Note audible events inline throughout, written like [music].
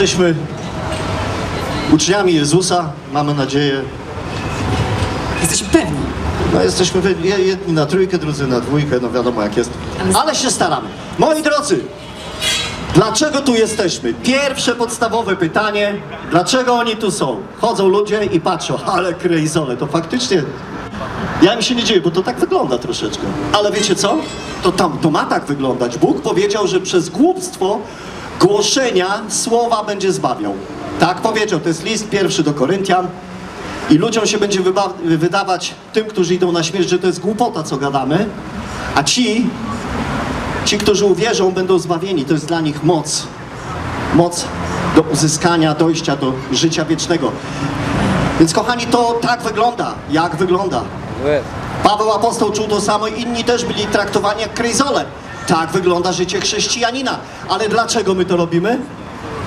Jesteśmy uczniami Jezusa, mamy nadzieję. Jesteśmy pewni. No jesteśmy jedni na trójkę, drudzy na dwójkę, no wiadomo jak jest. Ale się staramy. Moi drodzy, dlaczego tu jesteśmy? Pierwsze podstawowe pytanie, dlaczego oni tu są? Chodzą ludzie i patrzą, [laughs] ale krejzole, to faktycznie... Ja im się nie dzieję, bo to tak wygląda troszeczkę. Ale wiecie co? To tam, to ma tak wyglądać. Bóg powiedział, że przez głupstwo głoszenia słowa będzie zbawiał. Tak powiedział, to jest list pierwszy do Koryntian. I ludziom się będzie wydawać, tym, którzy idą na śmierć, że to jest głupota, co gadamy, a ci, ci, którzy uwierzą, będą zbawieni. To jest dla nich moc. Moc do uzyskania, dojścia do życia wiecznego. Więc kochani, to tak wygląda. Jak wygląda? Paweł apostoł czuł to samo i inni też byli traktowani jak kryzole. Tak wygląda życie chrześcijanina. Ale dlaczego my to robimy?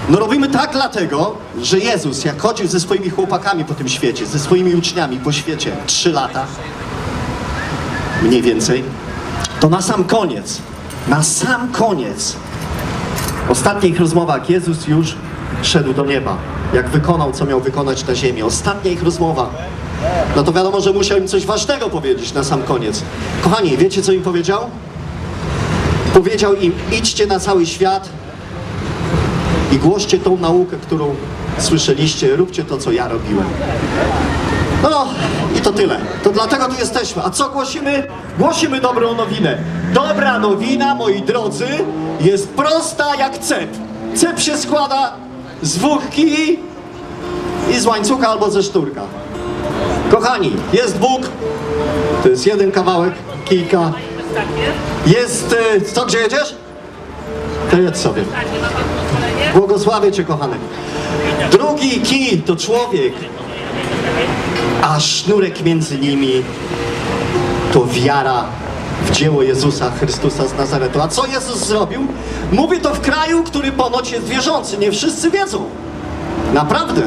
No robimy tak dlatego, że Jezus, jak chodził ze swoimi chłopakami po tym świecie, ze swoimi uczniami po świecie, trzy lata, mniej więcej, to na sam koniec, na sam koniec, ostatnich rozmowach Jezus już szedł do nieba, jak wykonał, co miał wykonać na ziemi. Ostatnia ich rozmowa. No to wiadomo, że musiał im coś ważnego powiedzieć na sam koniec. Kochani, wiecie co im powiedział? Powiedział im, idźcie na cały świat, i głoście tą naukę, którą słyszeliście, róbcie to, co ja robiłem. No i to tyle. To dlatego tu jesteśmy. A co głosimy? Głosimy dobrą nowinę. Dobra nowina, moi drodzy, jest prosta jak cep. Cep się składa z dwóch kij i z łańcucha albo ze szturka. Kochani, jest Bóg, to jest jeden kawałek kijka. Jest, e, co, gdzie jedziesz? To jedź sobie. Błogosławię Cię, kochany. Drugi kij to człowiek, a sznurek między nimi to wiara w dzieło Jezusa Chrystusa z Nazaretu. A co Jezus zrobił? Mówi to w kraju, który ponoć jest wierzący. Nie wszyscy wiedzą. Naprawdę.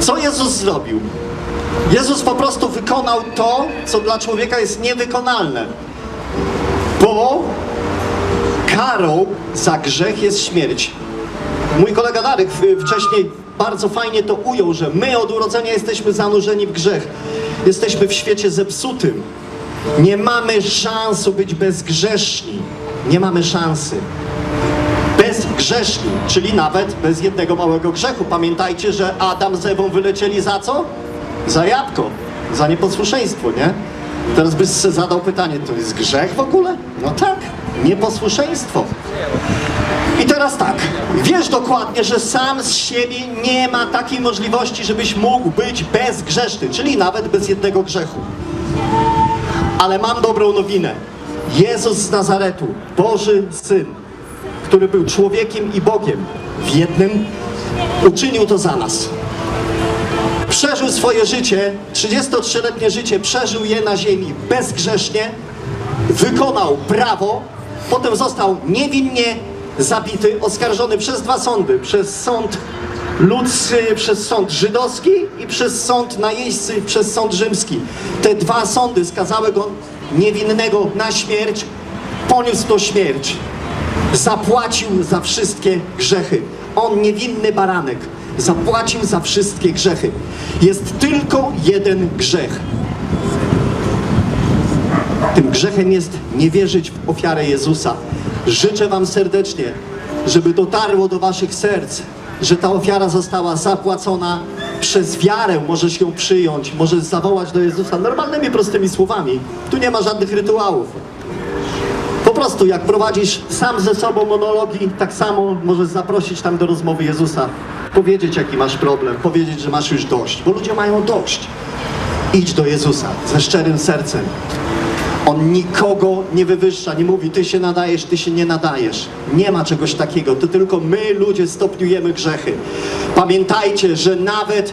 Co Jezus zrobił? Jezus po prostu wykonał to, co dla człowieka jest niewykonalne. Bo karą za grzech jest śmierć. Mój kolega Darek wcześniej bardzo fajnie to ujął, że my od urodzenia jesteśmy zanurzeni w grzech. Jesteśmy w świecie zepsutym. Nie mamy szansu być bezgrzeszni. Nie mamy szansy. Bezgrzeszni, czyli nawet bez jednego małego grzechu. Pamiętajcie, że Adam z Ewą wylecieli za co? Za jabłko, za nieposłuszeństwo, nie? Teraz byś sobie zadał pytanie, to jest grzech w ogóle? No tak, nieposłuszeństwo. I teraz tak, wiesz dokładnie, że sam z siebie nie ma takiej możliwości, żebyś mógł być bezgrzeszny, czyli nawet bez jednego grzechu. Ale mam dobrą nowinę. Jezus z Nazaretu, Boży Syn, który był człowiekiem i Bogiem w jednym, uczynił to za nas. Przeżył swoje życie, 33-letnie życie, przeżył je na ziemi bezgrzesznie, wykonał prawo, potem został niewinnie zabity, oskarżony przez dwa sądy, przez sąd ludzki, przez sąd żydowski i przez sąd najeźdźcy, przez sąd rzymski. Te dwa sądy skazały go niewinnego na śmierć, poniósł to śmierć, zapłacił za wszystkie grzechy. On niewinny baranek zapłacił za wszystkie grzechy. Jest tylko jeden grzech. Tym grzechem jest nie wierzyć w ofiarę Jezusa. Życzę Wam serdecznie, żeby dotarło do Waszych serc, że ta ofiara została zapłacona przez wiarę. Możesz ją przyjąć, możesz zawołać do Jezusa normalnymi, prostymi słowami. Tu nie ma żadnych rytuałów. Prostu jak prowadzisz sam ze sobą monologi, tak samo możesz zaprosić tam do rozmowy Jezusa. Powiedzieć jaki masz problem, powiedzieć, że masz już dość, bo ludzie mają dość. Idź do Jezusa ze szczerym sercem. On nikogo nie wywyższa, nie mówi ty się nadajesz, ty się nie nadajesz. Nie ma czegoś takiego, to tylko my ludzie stopniujemy grzechy. Pamiętajcie, że nawet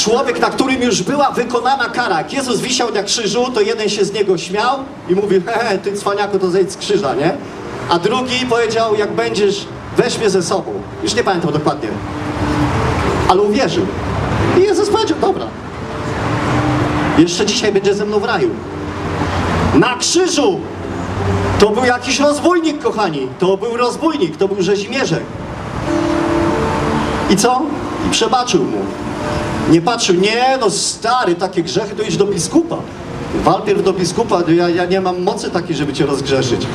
człowiek, na którym już była wykonana kara, jak Jezus wisiał na krzyżu, to jeden się z niego śmiał i mówił, he, ty cwaniaku, to zejdź z krzyża, nie? A drugi powiedział, jak będziesz, weź mnie ze sobą. Już nie pamiętam dokładnie. Ale uwierzył. I Jezus powiedział, dobra. Jeszcze dzisiaj będzie ze mną w raju. Na krzyżu! To był jakiś rozbójnik, kochani. To był rozbójnik, to był rzezimierzek. I co? I przebaczył mu. Nie patrzył, nie no stary, takie grzechy to idź do biskupa. Wal pierw do biskupa, ja, ja nie mam mocy takiej, żeby cię rozgrzeszyć.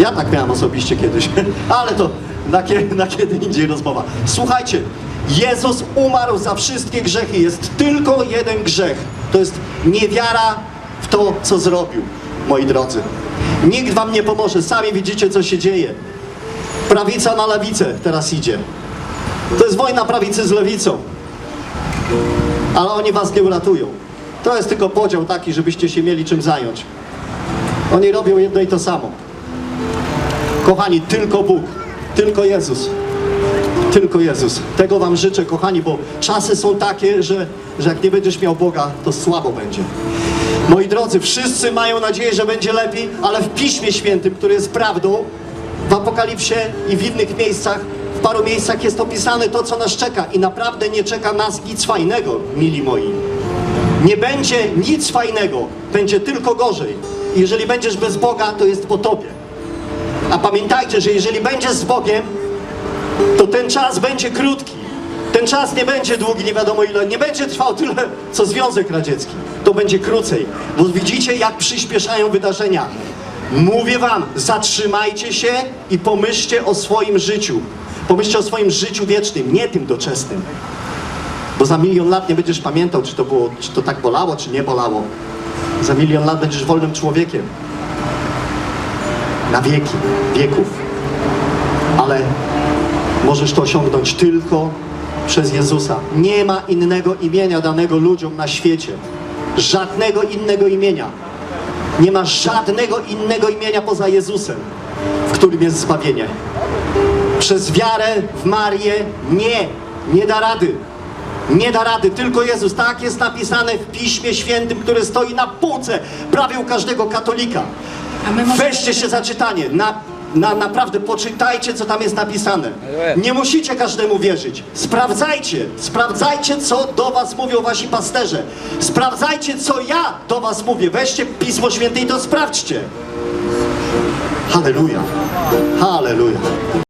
Ja tak miałem osobiście kiedyś, [laughs] ale to na, kie, na kiedy indziej rozmowa. Słuchajcie, Jezus umarł za wszystkie grzechy. Jest tylko jeden grzech. To jest niewiara w to, co zrobił, moi drodzy. Nikt wam nie pomoże, sami widzicie, co się dzieje. Prawica na lewicę teraz idzie. To jest wojna prawicy z lewicą. Ale oni was nie uratują. To jest tylko podział taki, żebyście się mieli czym zająć. Oni robią jedno i to samo. Kochani, tylko Bóg, tylko Jezus. Tylko Jezus. Tego wam życzę, kochani, bo czasy są takie, że, że jak nie będziesz miał Boga, to słabo będzie. Moi drodzy, wszyscy mają nadzieję, że będzie lepiej, ale w Piśmie Świętym, które jest prawdą, w Apokalipsie i w innych miejscach, w paru miejscach jest opisane to, co nas czeka i naprawdę nie czeka nas nic fajnego, mili moi. Nie będzie nic fajnego, będzie tylko gorzej. Jeżeli będziesz bez Boga, to jest po tobie. A pamiętajcie, że jeżeli będziesz z Bogiem, to ten czas będzie krótki. Ten czas nie będzie długi, nie wiadomo ile, nie będzie trwał tyle, co Związek Radziecki. To będzie krócej, bo widzicie, jak przyspieszają wydarzenia. Mówię wam, zatrzymajcie się i pomyślcie o swoim życiu. Pomyślcie o swoim życiu wiecznym, nie tym doczesnym. Bo za milion lat nie będziesz pamiętał, czy to, było, czy to tak bolało, czy nie bolało. Za milion lat będziesz wolnym człowiekiem. Na wieki, wieków. Ale możesz to osiągnąć tylko przez Jezusa. Nie ma innego imienia danego ludziom na świecie. Żadnego innego imienia. Nie ma żadnego innego imienia poza Jezusem, w którym jest zbawienie. Przez wiarę w Marię nie, nie da rady. Nie da rady, tylko Jezus. Tak jest napisane w Piśmie Świętym, które stoi na półce prawie u każdego katolika. A my możemy- Weźcie się za czytanie. Na, na, naprawdę poczytajcie, co tam jest napisane. Nie musicie każdemu wierzyć. Sprawdzajcie, sprawdzajcie, co do was mówią wasi pasterze. Sprawdzajcie, co ja do was mówię. Weźcie Pismo Święte i to sprawdźcie. Halleluja. Halleluja.